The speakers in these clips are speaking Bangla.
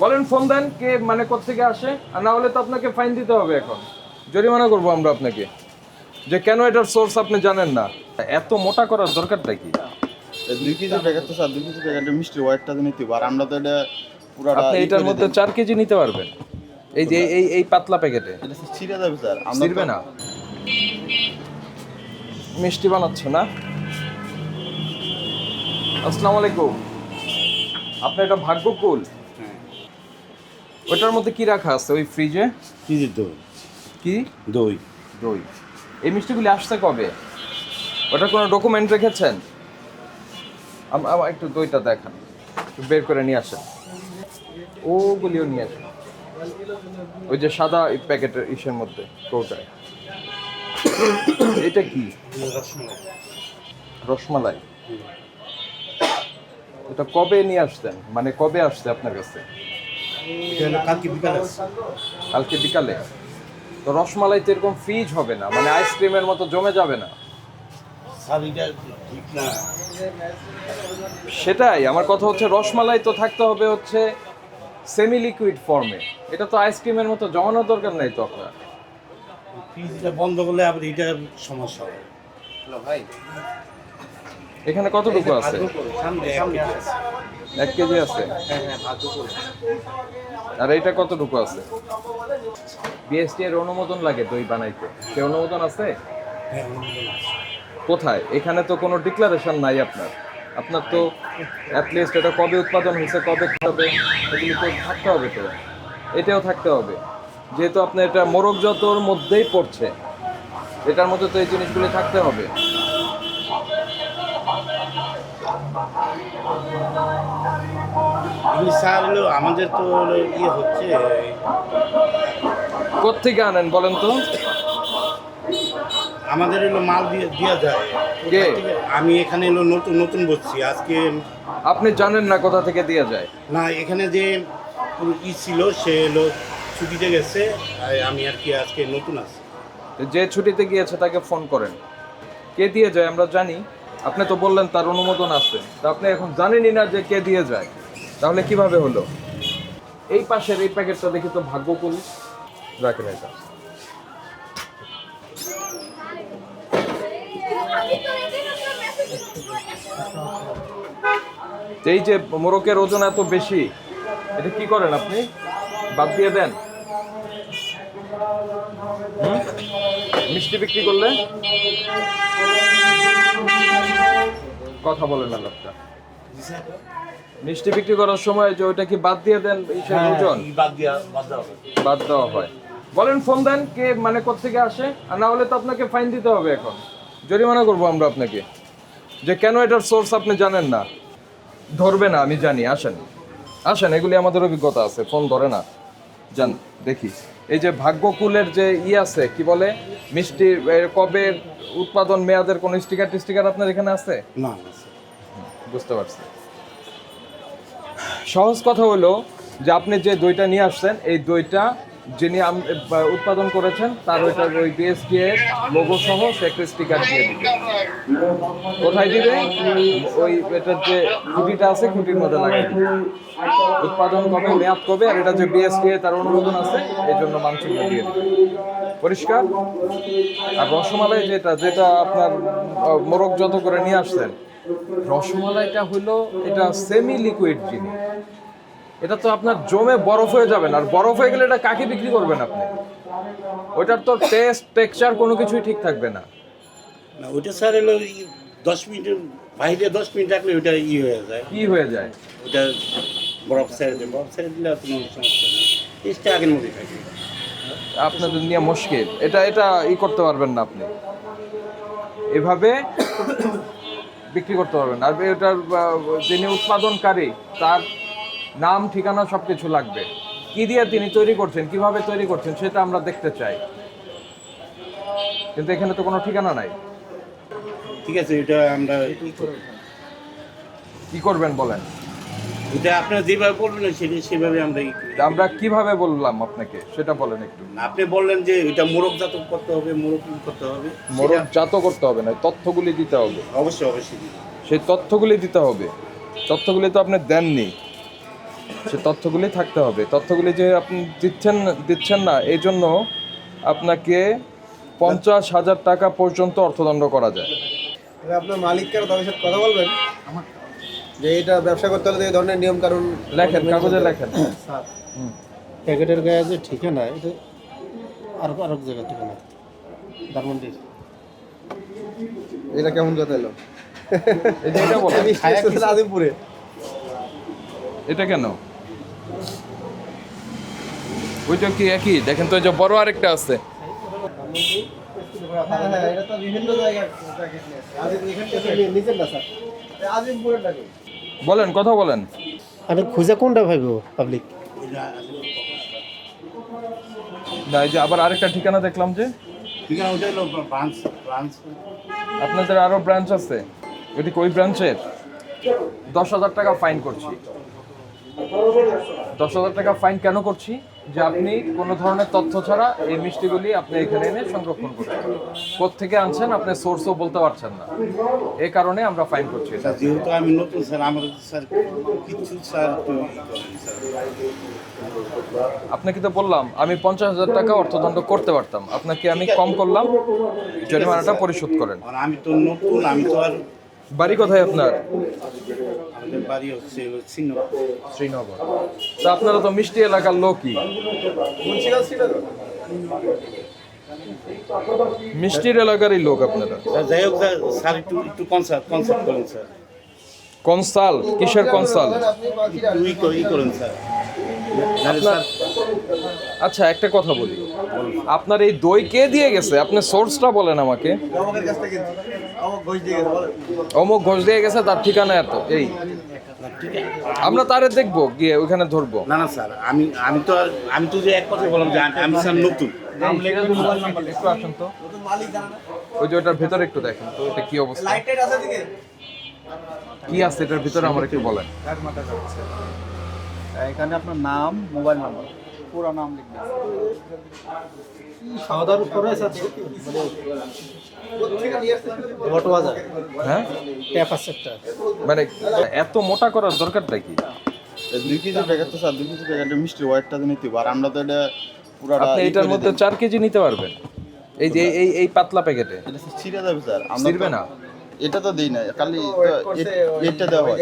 বলেন ফোন দেন কে মানে কোথেকে আসে আর না হলে তো আপনাকে ফাইন দিতে হবে এখন। জরিমানা করব আমরা আপনাকে। যে কেন এটার সোর্স আপনি জানেন না? এত মোটা করার দরকারটা কি? দুই কেজি প্যাকেট তো স্যার দুই কেজি প্যাকেট মিষ্টি হোয়াইটটা তো নিতে আর আমরা তো এটা পুরাটা আপনি এটার মধ্যে চার কেজি নিতে পারবেন। এই যে এই এই পাতলা প্যাকেটে এটা ছিঁড়ে যাবে স্যার আমরা না। মিষ্টি বানাচ্ছ না? আসসালামু আলাইকুম। আপনার এটা ভাগ্যকুল ওটার মধ্যে কি রাখা আছে ওই ফ্রিজে কি যে দই। কি? দই। দই। এই মিষ্টিগুলি আসছে কবে? ওটার কোনো ডকুমেন্ট রেখেছেন? আম- আমার একটু দইটা দেখান। একটু বের করে নিয়ে আসেন। ওগুলিও নিয়ে আসেন। ওই যে সাদা প্যাকেটের ইসের মধ্যে কৌটায়। এটা কি? রসমালাই। এটা কবে নিয়ে আসতেন? মানে কবে আসছে আপনার কাছে? কালকে বিকালে কালকে বিকালে? তো রসমালাই তো এরকম ফ্রিজ হবে না মানে আইসক্রিমের মতো জমে যাবে না? সেটাই আমার কথা হচ্ছে রসমালাই তো থাকতে হবে হচ্ছে সেমি লিকুইড ফর্মে এটা তো আইসক্রিমের মতো জমানোর দরকার নাই তো আপনার? ফ্রিজটা বন্ধ করলে আবার এটা সমস্যা হবে। ভাই। এখানে কতটুকু আছে? এক কেজি আছে? হ্যাঁ হ্যাঁ আর এটা কতটুকু আছে? বিএসটি এর অনুমোদন লাগে দই বানাইতে। সে অনুমোদন আছে? হ্যাঁ কোথায়? এখানে তো কোনো ডিক্লারেশন নাই আপনার। আপনার তো অ্যাটলিস্ট এটা কবে উৎপাদন হয়েছে কবে খাবে এগুলি তো থাকতে হবে তো। এটাও থাকতে হবে। যেহেতু আপনার এটা মোরগ যতর মধ্যেই পড়ছে এটার মধ্যে তো এই জিনিসগুলি থাকতে হবে। স্যার হলো আমাদের তো ইয়ে হচ্ছে। কোত্থেকে আনেন বলেন তো? আমাদের হলো মাল দিয়ে দেওয়া যায়। কে? আমি এখানে এলো নতুন নতুন বসছি। আজকে আপনি জানেন না কোথা থেকে দিয়ে যায়? না এখানে যে ই ছিল সে হলো ছুটিতে গেছে আমি আর কি আজকে নতুন আছি। যে ছুটিতে গিয়েছে তাকে ফোন করেন। কে দিয়ে যায় আমরা জানি আপনি তো বললেন তার অনুমোদন আছে। তা আপনি এখন জানেনই না যে কে দিয়ে যায়। তাহলে কীভাবে হলো? এই পাশের এই প্যাকেটটা দেখি তো ভাগ্যকুল রাখেন এটা। এই যে মোরকের ওজন এত বেশি, এটা কি করেন আপনি? বাদ দিয়ে দেন। মিষ্টি বিক্রি করলে? কথা বলেন না লোকটা। মিষ্টি বিক্রি করার সময় যে ওইটা কি বাদ দিয়ে দেন ওজন বাদ দিয়া বাদ দেওয়া হয়। বলেন ফোন দেন কে মানে কোথেকে আসে? আর না হলে তো আপনাকে ফাইন দিতে হবে এখন। জরিমানা করব আমরা আপনাকে। যে কেন এটার সোর্স আপনি জানেন না? ধরবে না আমি জানি আসেন। আসেন এগুলি আমাদের অভিজ্ঞতা আছে ফোন ধরে না। যান দেখি। এই যে ভাগ্যকুলের যে ই আছে কি বলে? মিষ্টি কবে উৎপাদন মেয়াদের কোনো স্টিকার টিস্টিকার আপনার এখানে আছে? না বুঝতে পারছি। সহজ কথা হলো যে আপনি যে দইটা নিয়ে আসছেন এই দইটা যিনি উৎপাদন করেছেন, তার ওইটা ওই বিএসটি এর লোগো সহ সে স্টিকার দিয়ে দিবে। কোথায় দিবে? ওই এটার যে খুঁটিটা আছে, খুঁটির মধ্যে লাগাই দিবে। উৎপাদন কবে, মেয়াদ কবে, আর এটা যে বিএসটি তার অনুমোদন আছে, এই জন্য মানচিত্র দিয়ে দিবে। পরিষ্কার? আর রসমালাই যেটা যেটা আপনার মোরগ যত করে নিয়ে আসছেন, রসমালাইটা হলো এটা সেমি লিকুইড জিনিস। এটা তো আপনার জমে বরফ হয়ে যাবেন আর বরফ হয়ে গেলে এটা কাকে বিক্রি করবেন আপনি? ওইটার তো টেস্ট টেক্সচার কোনো কিছুই ঠিক থাকবে না। না ওইটা স্যার হলো দশ মিনিটের বাইরে দশ মিনিট রাখলে ওইটা ই হয়ে যায়। কি হয়ে যায়? ওটা বরফ ছেড়ে দেয় বরফ ছেড়ে দিলে আর কোনো সমস্যা নেই। টেস্টটা আগের মধ্যে থাকে। আপনাদের নিয়ে মুশকিল। এটা এটা ই করতে পারবেন না আপনি। এভাবে বিক্রি করতে পারবেন আর এটার যিনি উৎপাদনকারী তার নাম ঠিকানা সব কিছু লাগবে। কি দিয়ে তিনি তৈরি করছেন কীভাবে তৈরি করছেন সেটা আমরা দেখতে চাই। কিন্তু এখানে তো কোনো ঠিকানা নাই। ঠিক আছে এটা আমরা। কি করবেন বলেন? এটা আপনারা যেভাবে বলবেন সেটা সেভাবে আমরা আমরা কীভাবে বললাম আপনাকে সেটা বলেন একটু। আপনি বললেন যে এটা মোরগ জাত করতে হবে মোরগ করতে হবে। মোরগ জাত করতে হবে না তথ্যগুলি দিতে হবে। অবশ্যই অবশ্যই সেই তথ্যগুলি দিতে হবে। তথ্যগুলি তো আপনি দেননি। সে তথ্যগুলি থাকতে হবে। তথ্যগুলি যে আপনি দিচ্ছেন দিচ্ছেন না এই জন্য আপনাকে পঞ্চাশ হাজার টাকা পর্যন্ত অর্থদণ্ড করা যায়। তাহলে আপনার মালিককে তাদের সাথে কথা বলবেন? যে এটা ব্যবসা করতে হলে এই ধরনের নিয়ম কারণ লেখেন কাগজে লেখেন। প্যাকেটের গায়ে যে ঠিকানা এটা আর আরেক জায়গায় ঠিকানা। ধানমন্ডির এটা কেমন কথা এলো? এই এটা বলেন। আজিমপুরে এটা কেন? ওইটা কি একই? দেখেন তো এই যে বড় আরেকটা আছে। বলেন কথা বলেন। আরে খুঁজে কোনটা ভাইব পাবলিক না এই যে আবার আরেকটা ঠিকানা দেখলাম যে। ঠিক ওটা হলো ব্রাঞ্চ ব্রাঞ্চ আপনাদের আরও ব্রাঞ্চ আছে? ওইটি কই ব্রাঞ্চের দশ হাজার টাকা ফাইন করছি। দশ হাজার টাকা ফাইন কেন করছি যে আপনি কোনো ধরনের তথ্য ছাড়া এই মিষ্টিগুলি আপনি এখানে এনে সংরক্ষণ করছেন কোথেকে আনছেন আপনি সোর্সও বলতে পারছেন না এই কারণে আমরা ফাইন করছি। যেহেতু আমি নতুন স্যার আমার স্যার কিছু স্যার। আপনাকে তো বললাম আমি পঞ্চাশ হাজার টাকা অর্থদণ্ড করতে পারতাম আপনাকে আমি কম করলাম জরিমানাটা পরিশোধ করেন আমি তো নতুন আমি তো আর বাড়ি কোথায় আপনার? আমাদের বাড়ি হচ্ছে শ্রীনগর। তা আপনারা তো মিষ্টি এলাকার লোকই। মিষ্টির এলাকারই লোক আপনারা। যাই হোক স্যার, একটু একটু কনসার্ট কনসার্ট করেন স্যার। কনসাল কিসের কনসাল আপনি বাকিরা ই করেন স্যার। আচ্ছা একটা কথা বলি। আপনার এই দই কে দিয়ে গেছে? আপনি সোর্সটা বলেন আমাকে। আমাদের কাছ থেকে। আমার ঘুষ দিয়ে গেছে অমুক ঘোষ দিয়ে গেছে তার ঠিকানা এত। এই। আমরা তারে দেখব গিয়ে ওইখানে ধরবো। না না স্যার আমি আমি তো আমি তো যে এক কথা বললাম যে আমি- স্যার নতুন। একটু আসুন তো। ওই যে ওটার ভেতরে একটু দেখেন তো এটা কি অবস্থা? লাইট আছে কি আছে এটার ভিতরে আমার একটু বলেন। এখানে আপনার নাম মোবাইল নাম্বার। পুরো নাম লিখবেন। খাওয়া অটো বাজার হ্যাঁ? মানে এত মোটা করার দরকারটা কি? দুই কেজি প্যাকেট তো স্যার দুই কেজি প্যাকেটের মিষ্টি হোয়াইটটা তো নিতে হবে। আর আমরা তো এটা পুরাটা আপনি এটার মধ্যে চার কেজি নিতে পারবেন। এই যে এই এই পাতলা প্যাকেটে। এটা ছিঁড়ে যাবে স্যার। ছিঁড়বে না? এটা তো দিই না খালি এটা দেওয়া হয়।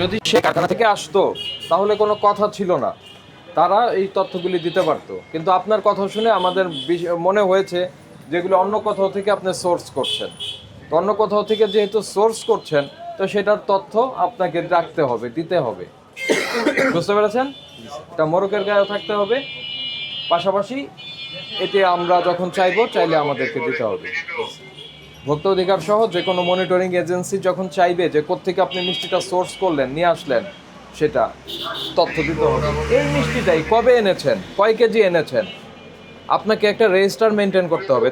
যদি সে কারখানা থেকে আসতো তাহলে কোনো কথা ছিল না। তারা এই তথ্যগুলি দিতে পারতো। কিন্তু আপনার কথা শুনে আমাদের মনে হয়েছে যেগুলো অন্য কোথাও থেকে আপনি সোর্স করছেন। তো অন্য কোথাও থেকে যেহেতু সোর্স করছেন তো সেটার তথ্য আপনাকে রাখতে হবে দিতে হবে। বুঝতে পেরেছেন? এটা মোরকের গায়েও থাকতে হবে। পাশাপাশি এটি আমরা যখন চাইব চাইলে আমাদেরকে দিতে হবে। ভোক্তা অধিকার সহ যে কোনো মনিটরিং এজেন্সি যখন চাইবে যে কোথেকে আপনি মিষ্টিটা সোর্স করলেন, নিয়ে আসলেন, সেটা তথ্য দিতে হবে। এই মিষ্টিটাই কবে এনেছেন? কয় কেজি এনেছেন? আপনাকে একটা রেজিস্টার মেনটেন করতে হবে।